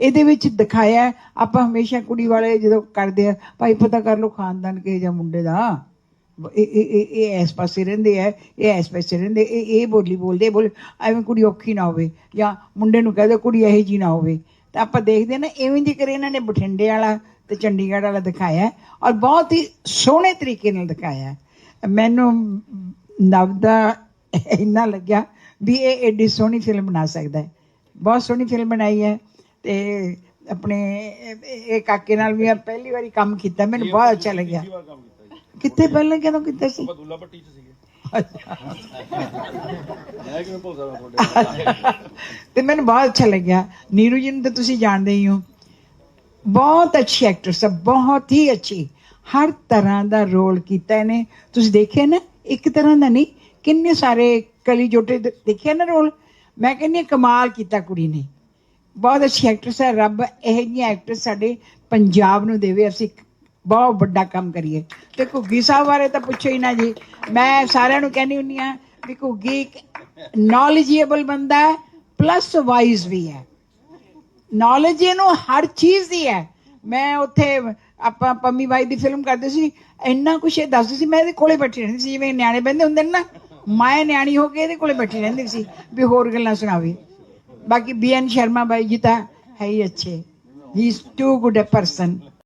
ਇਹਦੇ ਵਿੱਚ ਦਿਖਾਇਆ ਆਪਾਂ ਹਮੇਸ਼ਾ ਕੁੜੀ ਵਾਲੇ ਜਦੋਂ ਕਰਦੇ ਆ, ਭਾਈ ਪਤਾ ਕਰ ਲਓ ਖਾਨਦਾਨ ਕੇ ਜਾਂ ਮੁੰਡੇ ਦਾ। ਇਹ ਇਹ, ਇਹ- ਇਸ ਪਾਸੇ ਰਹਿੰਦੇ ਆ, ਇਹ ਇਸ ਪਾਸੇ ਰਹਿੰਦੇ, ਇਹ ਇਹ ਬੋਲੀ ਬੋਲਦੇ ਇਹ ਬੋਲ ਐਵੇਂ ਕੁੜੀ ਔਖੀ ਨਾ ਹੋਵੇ ਜਾਂ ਮੁੰਡੇ ਨੂੰ ਕਹਦੇ ਕੁੜੀ ਇਹੋ ਜੀ ਨਾ ਹੋਵੇ। ਤਾਂ ਆਪਾਂ ਦੇਖਦੇ ਨਾ, ਐਵੇਂ ਦੀ ਕਰੇ ਇਹਨਾਂ ਨੇ ਬਠਿੰਡੇ ਵਾਲਾ ਤੇ ਚੰਡੀਗੜ੍ਹ ਵਾਲਾ ਦਿਖਾਇਆ ਔਰ ਬਹੁਤ ਹੀ ਸੋਹਣੇ ਤਰੀਕੇ ਨਾਲ ਦਿਖਾਇਆ ਮੈਨੂੰ ਨਵ ਦਾ ਇੰਨਾ ਲੱਗਿਆ ਵੀ ਇਹ ਐਡੀ ਸੋਹਣੀ ਫਿਲਮ ਬਣਾ ਸਕਦਾ ਹੈ। ਬਹੁਤ ਸੋਹਣੀ ਫਿਲਮ ਬਣਾਈ ਹੈ। ਤੇ ਆਪਣੇ ਇਹ- ਕਾਕੇ ਨਾਲ ਵੀ ਮੈਂ ਪਹਿਲੀ ਵਾਰੀ ਕੰਮ ਕੀਤਾ ਮੈਨੂੰ ਬਹੁਤ ਅੱਛਾ ਲੱਗਿਆ। ਕਿੱਥੇ ਪਹਿਲਾਂ ਕਦੋਂ ਕੀਤਾ ਸੀ? ਬਦੁੱਲਾ ਭੱਟੀ ਚ ਸੀਗੇ। ਤੇ ਮੈਨੂੰ ਬਹੁਤ ਅੱਛਾ ਲੱਗਿਆ। ਨੀਰੂ ਜੀ ਨੂੰ ਤਾਂ ਤੁਸੀਂ ਜਾਣਦੇ ਹੀ ਹੋ। ਬਹੁਤ ਅੱਛੀ ਐਕਟਰਸ ਹੈ ਬਹੁਤ ਹੀ ਅੱਛੀ। ਹਰ ਤਰ੍ਹਾਂ ਦਾ ਰੋਲ ਕੀਤਾ ਇਹਨੇ। ਤੁਸੀਂ ਦੇਖਿਆ ਨਾ ਇੱਕ ਤਰ੍ਹਾਂ ਦਾ ਨਹੀਂ ਕਿੰਨੇ ਸਾਰੇ ਕਲੀ ਜੋਟੇ ਦੇਖਿਆ ਨਾ ਰੋਲ ਮੈਂ ਕਹਿੰਦੀ ਹਾਂ ਕਮਾਲ ਕੀਤਾ ਕੁੜੀ ਨੇ। ਬਹੁਤ ਅੱਛੀ ਐਕਟਰਸ ਹੈ। ਰੱਬ ਇਹ ਜਿਹੀਆਂ ਐਕਟਰਸ ਸਾਡੇ ਪੰਜਾਬ ਨੂੰ ਦੇਵੇ। ਅਸੀਂ ਬਹੁਤ ਵੱਡਾ ਕੰਮ ਕਰੀਏ। ਤੇ ਘੁੱਗੀ ਸਾਹਿਬ ਬਾਰੇ ਤਾਂ ਪੁੱਛੋ ਹੀ ਨਾ ਜੀ। ਮੈਂ ਸਾਰਿਆਂ ਨੂੰ ਕਹਿੰਦੀ ਹੁੰਨੀ ਆ ਵੀ ਘੁੱਗੀ ਇੱਕ ਨੌਲੇਜੇਬਲ ਬੰਦਾ ਹੈ ਪਲੱਸ ਵਾਈਜ਼ ਵੀ ਹੈ। ਨੌਲੇਜ ਇਹਨੂੰ ਹਰ ਚੀਜ਼ ਦੀ ਹੈ। ਮੈਂ ਉੱਥੇ ਆਪਾਂ ਪੰਮੀ ਬਾਈ ਦੀ ਫਿਲਮ ਕਰਦੇ ਸੀ। ਇੰਨਾ ਕੁਛ ਇਹ ਦੱਸਦੀ ਸੀ। ਮੈਂ ਇਹਦੇ ਕੋਲੇ ਬੈਠੀ ਰਹਿੰਦੀ ਸੀ। ਜਿਵੇਂ ਨਿਆਣੇ ਬੰਦੇ ਹੁੰਦੇ ਨੇ ਨਾ, ਮੈਂ ਨਿਆਣੀ ਹੋ ਕੇ ਇਹਦੇ ਕੋਲੇ ਬੈਠੀ ਰਹਿੰਦੀ ਸੀ ਵੀ ਹੋਰ ਗੱਲਾਂ ਸੁਣਾਵੇ। ਬਾਕੀ ਬੀਐਨ ਸ਼ਰਮਾ ਬਾਈ ਜੀ ਤਾਂ ਹੈ ਹੀ ਅੱਛੇ ਹੀ is too good a person